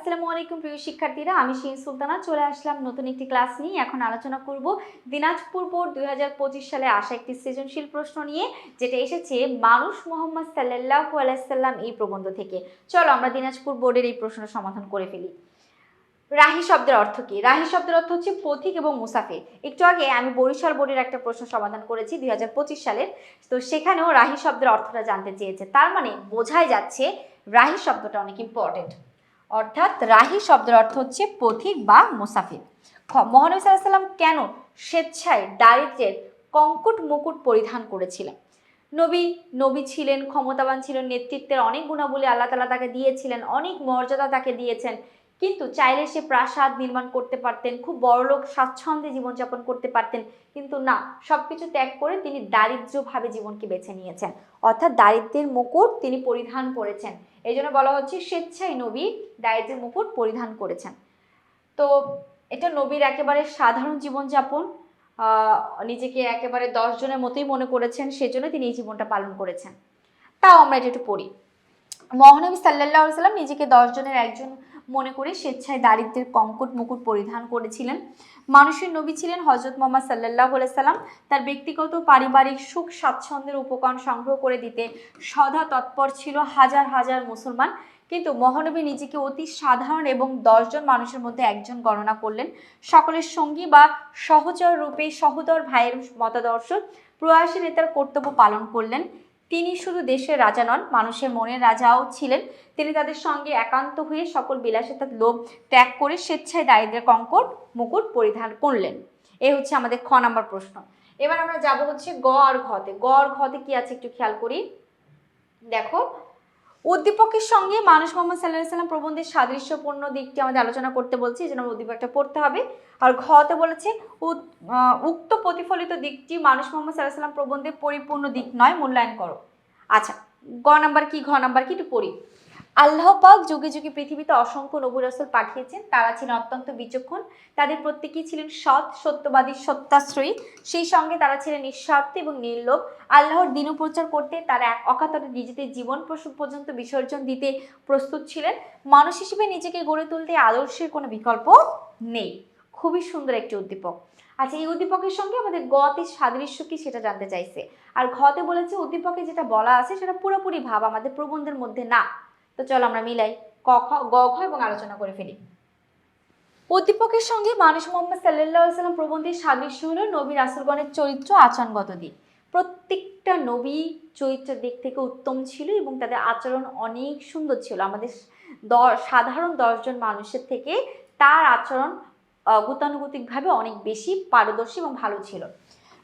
আসসালামু আলাইকুম প্রিয় শিক্ষার্থীরা, আমি শিন সুলতানা, চলে আসলাম নতুন একটি ক্লাস নিয়ে। এখন আলোচনা করব দিনাজপুর বোর্ড দুই হাজার পঁচিশ সালে আসা একটি সৃজনশীল প্রশ্ন নিয়ে, যেটা এসেছে, মানুষ মোহাম্মদ সাল্লাহ আলাইসাল্লাম এই প্রবন্ধ থেকে। চলো আমরা দিনাজপুর বোর্ডের এই প্রশ্ন সমাধান করে ফেলি। রাহি শব্দের অর্থ কি? রাহি শব্দের অর্থ হচ্ছে পথিক এবং মুসাফির। একটু আগে আমি বরিশাল বোর্ডের একটা প্রশ্ন সমাধান করেছি দুই হাজার পঁচিশ সালের। তো সেখানেও রাহি শব্দের অর্থটা জানতে চেয়েছে। তার মানে বোঝাই যাচ্ছে রাহি শব্দটা অনেক ইম্পর্টেন্ট অর্থাৎ রাহি শব্দের অর্থ হচ্ছে পথিক বা মুসাফির। মহানবী সাল্লাম কেন স্বেচ্ছায় দারিদ্র্যের কঙ্কুট মুকুট পরিধান করেছিলেন? নবী নবী ছিলেন, ক্ষমতাবান ছিলেন, নেতৃত্বের অনেক গুণাবলী আল্লাহ তালা তাকে দিয়েছিলেন, অনেক মর্যাদা তাকে দিয়েছেন, কিন্তু চাইলে সে প্রাসাদ নির্মাণ করতে পারতেন, খুব বড়লোক স্বাচ্ছন্দ্যে জীবনযাপন করতে পারতেন, কিন্তু না সব কিছু ত্যাগ করে তিনি দারিদ্রভাবে জীবনকে বেছে নিয়েছেন। অর্থাৎ দারিদ্র্যের মুকুট তিনি পরিধান করেছেন। এই জন্য বলা হচ্ছে স্বেচ্ছায় নবী দারিদ্র্যের মুকুট পরিধান করেছেন। তো এটা নবীর একেবারে সাধারণ জীবনযাপন নিজেকে একেবারে জনের মতোই মনে করেছেন, সেজন্য তিনি এই জীবনটা পালন করেছেন। তাও আমরা এটা একটু পড়ি। মহানবী সাল্লাহ সাল্লাম নিজেকে জনের একজন মনে করে স্বেচ্ছায় দারিদ্রের কঙ্কট মুকুট পরিধান করেছিলেন। মানুষের নবী ছিলেন হজরত মোহাম্মদ সাল্লাহ সাল্লাম। তার ব্যক্তিগত পারিবারিক সুখ স্বাচ্ছন্দ্যের উপকরণ সংগ্রহ করে দিতে সদা তৎপর ছিল হাজার হাজার মুসলমান। কিন্তু মহানবী নিজেকে অতি সাধারণ এবং দশজন মানুষের মধ্যে একজন গণনা করলেন। সকলের সঙ্গী বা সহচর রূপে সহোদর ভাইয়ের মতাদর্শ প্রয়াসী নেতার কর্তব্য পালন করলেন। তিনি শুধু দেশের রাজা নন, মানুষের মনের রাজাও ছিলেন। তিনি তাদের সঙ্গে একান্ত হয়ে সকল বিলাসিতার লোভ ত্যাগ করে স্বেচ্ছায় দারিদ্রের কঙ্কট মুকুট পরিধান করলেন। এ হচ্ছে আমাদের খ নাম্বার প্রশ্ন। এবার আমরা যাব হচ্ছে গ আর ঘতে। গ আর ঘতে কি আছে একটু খেয়াল করি? দেখো, উদ্দীপকের সঙ্গে মানুষ মোহাম্মদ সাল্লাহ সাল্লাম প্রবন্ধের সাদৃশ্যপূর্ণ দিকটি আমাদের আলোচনা করতে বলছি আমরা উদ্দীপকটা পড়তে হবে। আর ঘতে বলেছে উক্ত প্রতিফলিত দিকটি মানুষ মোহাম্মদ সাল্লাহ সাল্লাম প্রবন্ধের পরিপূর্ণ দিক নয়, মূল্যায়ন করো। আচ্ছা গ নাম্বার কি, ঘ নাম্বার কি একটু পড়ি। আল্লাহ পাক যুগে যুগে পৃথিবীতে অসংখ্য নবী রাসূল পাঠিয়েছেন, তারা ছিলেন অত্যন্ত বিচক্ষণ, তাদের প্রত্যেকেই ছিলেন সৎ, সত্যবাদী, সত্যাশ্রয়ী, সেই সঙ্গে তারা ছিলেন নিঃস্বার্থ এবং নির্লোভ। আল্লাহর দিন প্রচার করতে তারা এক অকাতরে নিজেদের জীবন পর্যন্ত বিসর্জন দিতে প্রস্তুত ছিলেন। মানুষ হিসেবে নিজেকে গড়ে তুলতে আদর্শের কোনো বিকল্প নেই। খুবই সুন্দর একটি উদ্দীপক। আচ্ছা এই উদ্দীপকের সঙ্গে আমাদের গতে সাদৃশ্য কি সেটা জানতে চাইছে? আর ঘতে বলেছে উদ্দীপকে যেটা বলা আছে সেটা পুরোপুরি ভাব, আমাদের প্রবন্ধের মধ্যে না। তো চলো আমরা মিলাই, ক, খ, গ, ঘ এবং আলোচনা করে ফেলি। উদ্দীপকের সঙ্গে মানুষ মোহাম্মদ সাল্লাহ সাল্লাম প্রবন্ধের সাদৃশ্য হলো নবী রাসুলগণের চরিত্র আচরণগত দিক। প্রত্যেকটা নবী চরিত্রের দিক থেকে উত্তম ছিল এবং তাদের আচরণ অনেক সুন্দর ছিল। আমাদের দ- সাধারণ দশজন মানুষের থেকে তার আচরণ গতানুগতিকভাবে অনেক বেশি পারদর্শী এবং ভালো ছিল।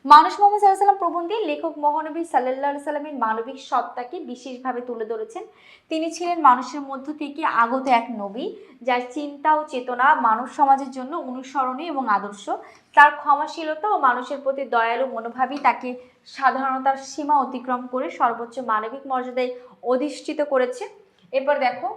মানুষ মোহাম্মদ সাল্লাহ সাল্লাম প্রবন্ধে লেখক মহানবী সাল্লাহ সাল্লামের মানবিক সত্তাকে বিশেষভাবে তুলে ধরেছেন। তিনি ছিলেন মানুষের মধ্য থেকে আগত এক নবী, যার চিন্তা ও চেতনা মানব সমাজের জন্য অনুসরণীয় এবং আদর্শ। তার ক্ষমাশীলতা ও মানুষের প্রতি দয়ালু মনোভাবই তাকে সাধারণতার সীমা অতিক্রম করে সর্বোচ্চ মানবিক মর্যাদায় অধিষ্ঠিত করেছে। এরপর দেখো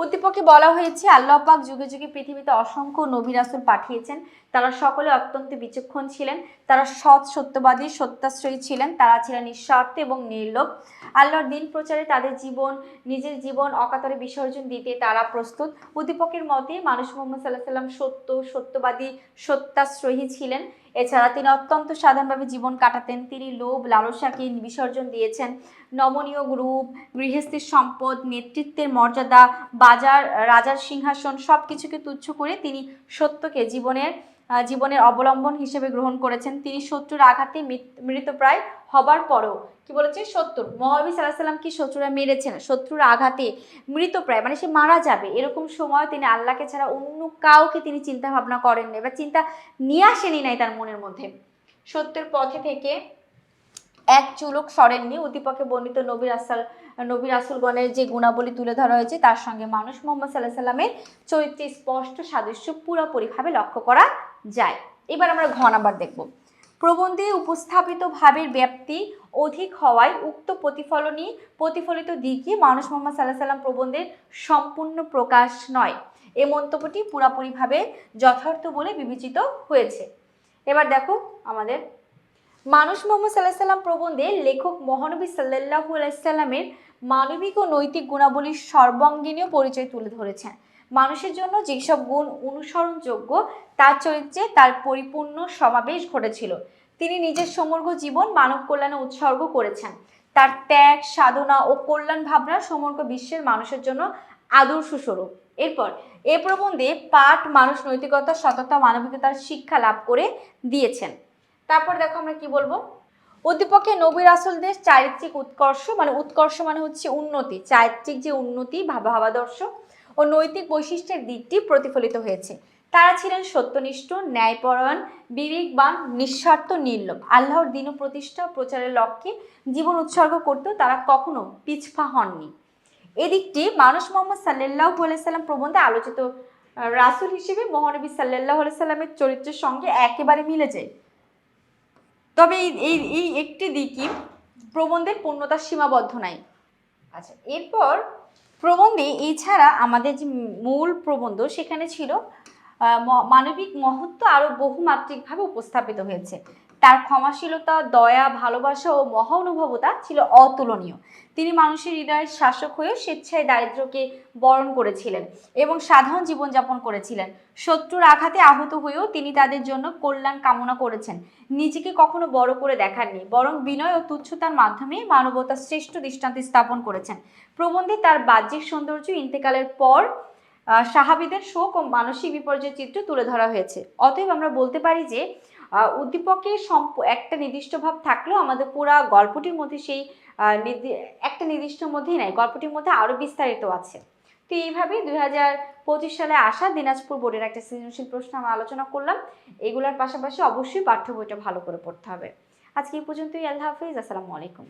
উদ্দীপকে বলা হয়েছে আল্লাহ পাক যুগে যুগে পৃথিবীতে অসংখ্য নবী রাসূল পাঠিয়েছেন। তারা সকলে অত্যন্ত বিচক্ষণ ছিলেন। তারা সৎ সত্যবাদী, সত্যাশ্রয়ী ছিলেন। তারা ছিলেন নিঃস্বার্থ এবং নির্লোভ। আল্লাহর দিন প্রচারে তাদের জীবন, নিজের জীবন অকাতরে বিসর্জন দিতে তারা প্রস্তুত। উদ্দীপকের মতে মানুষ মোহাম্মদ সাল্লাহ সাল্লাম সত্য, সত্যবাদী, সত্যাশ্রয়ী ছিলেন। এছাড়া তিনি অত্যন্ত সাধারণভাবে জীবন কাটাতেন। তিনি লোভ, লালসাকে বিসর্জন দিয়েছেন। নমনীয় গ্রুপ, গৃহস্থের সম্পদ, নেতৃত্বের মর্যাদা, বাজার, রাজার সিংহাসন সব কিছুকে তুচ্ছ করে তিনি সত্যকে, জীবনের জীবনের অবলম্বন হিসেবে গ্রহণ করেছেন। তিনি শত্রুর আঘাতে মৃতপ্রায় হবার পরেও, কি বলেছে? শত্রু। মহাবী সাল্লাহ সাল্লাম কি শত্রুরা মেরেছেন? শত্রুর আঘাতে মৃতপ্রায় মানে সে মারা যাবে। এরকম সময় তিনি আল্লাহকে ছাড়া অন্য কাউকে তিনি চিন্তা ভাবনা করেন না বা চিন্তা নিয়ে আসেনি নাই তার মনের মধ্যে। সত্যের পথে থেকে এক চুলক সরেননি। উদ্দীপকে বর্ণিত নবীর রাসাল, নবী রাসুলগণের যে গুণাবলী তুলে ধরা হয়েছে, তার সঙ্গে মানুষ মোহাম্মদ সাল্লাহ সাল্লামের চরিত্রে স্পষ্ট সাদৃশ্য পুরোপুরিভাবে লক্ষ্য করা যায়। এবার আমরা ঘ নাম্বার দেখব। প্রবন্ধে উপস্থাপিত ভাবের ব্যাপ্তি অধিক হওয়ায় উক্ত প্রতিফলনই প্রতিফলিত দিকই মানুষ মোহাম্মদ সাল্লাহ সাল্লাম প্রবন্ধের সম্পূর্ণ প্রকাশ নয়। এ মন্তব্যটি পুরাপুরিভাবে যথার্থ বলে বিবেচিত হয়েছে। এবার দেখো আমাদের। মানুষ মোহাম্মদ সাল্লাহ সাল্লাম প্রবন্ধে লেখক মহানবী সাল্লাহ আলাইসাল্লামের মানবিক ও নৈতিক গুণাবলীর সর্বাঙ্গীনীয় পরিচয় তুলে ধরেছেন। মানুষের জন্য যেসব গুণ অনুসরণযোগ্য, তার চরিত্রে তার পরিপূর্ণ সমাবেশ ঘটেছিল। তিনি নিজের সমগ্র জীবন মানব কল্যাণে উৎসর্গ করেছেন। তার ত্যাগ, সাধনা ও কল্যাণ ভাবনা সমগ্র বিশ্বের মানুষের জন্য আদর্শ স্বরূপ। এরপর এ প্রবন্ধে পাঠ মানুষ নৈতিকতা, সততা, মানবিকতার শিক্ষা লাভ করে দিয়েছেন। তারপর দেখো আমরা কি বলব? উদ্দীপকে নবী রাসুলদের চারিত্রিক উৎকর্ষ মানে উৎকর্ষ মানে হচ্ছে উন্নতি। চারিত্রিক যে উন্নতি ভাবাদর্শ ও নৈতিক বৈশিষ্ট্যের দিকটি প্রতিফলিত হয়েছে। তারা ছিলেন সত্যনিষ্ঠ, ন্যায়পরায়ণ, বিবেকবান, নিঃস্বার্থ, নির্লোভ। আল্লাহর দিন প্রতিষ্ঠা প্রচারের লক্ষ্যে জীবন উৎসর্গ করতেও তারা কখনো পিছফা হননি। এদিকটি মানুষ মোহাম্মদ সাল্লাহ সাল্লাম প্রবন্ধে আলোচিত রাসূল হিসেবে মহানবী সাল্লাহ সাল্লামের চরিত্রের সঙ্গে একেবারে মিলে যায়। তবে এই এই একটি দিকই প্রবন্ধের পূর্ণতা সীমাবদ্ধ নাই। আচ্ছা এরপর প্রবন্ধে এছাড়া আমাদের যে মূল প্রবন্ধ সেখানে ছিল মানবিক মহত্ব আরও বহুমাত্রিকভাবে উপস্থাপিত হয়েছে। তার ক্ষমাশীলতা, দয়া, ভালোবাসা ও মহা অনুভবতা ছিল অতুলনীয়। তিনি মানুষের হৃদয়ের শাসক হয়েও স্বেচ্ছায় দারিদ্র্যকে বরণ করেছিলেন এবং সাধারণ জীবনযাপন করেছিলেন। শত্রুর আঘাতে আহত হয়েও তিনি তাদের জন্য কল্যাণ কামনা করেছেন। নিজেকে কখনো বড় করে দেখাননি, বরং বিনয় ও তুচ্ছতার মাধ্যমে মানবতার শ্রেষ্ঠ দৃষ্টান্ত স্থাপন করেছেন। প্রবন্ধে তার বাহ্যিক সৌন্দর্য ইন্তেকালের পর সাহাবিদের শোক ও মানসিক বিপর্যয়ের চিত্র তুলে ধরা হয়েছে। অতএব আমরা বলতে পারি যে সম্প- একটা নির্দিষ্ট ভাব থাকলেও আমাদের পুরা গল্পটির মধ্যে সেই একটা নির্দিষ্ট মধ্যেই নাই, গল্পটির মধ্যে আরও বিস্তারিত আছে। তো এইভাবেই দুই হাজার পঁচিশ সালে আসা দিনাজপুর বোর্ডের একটা সৃজনশীল প্রশ্ন আমরা আলোচনা করলাম। এগুলোর পাশাপাশি অবশ্যই পাঠ্য বইটা ভালো করে পড়তে হবে। আজকে এই পর্যন্তই, আল্লাহ হাফিজ, আসসালামু আলাইকুম।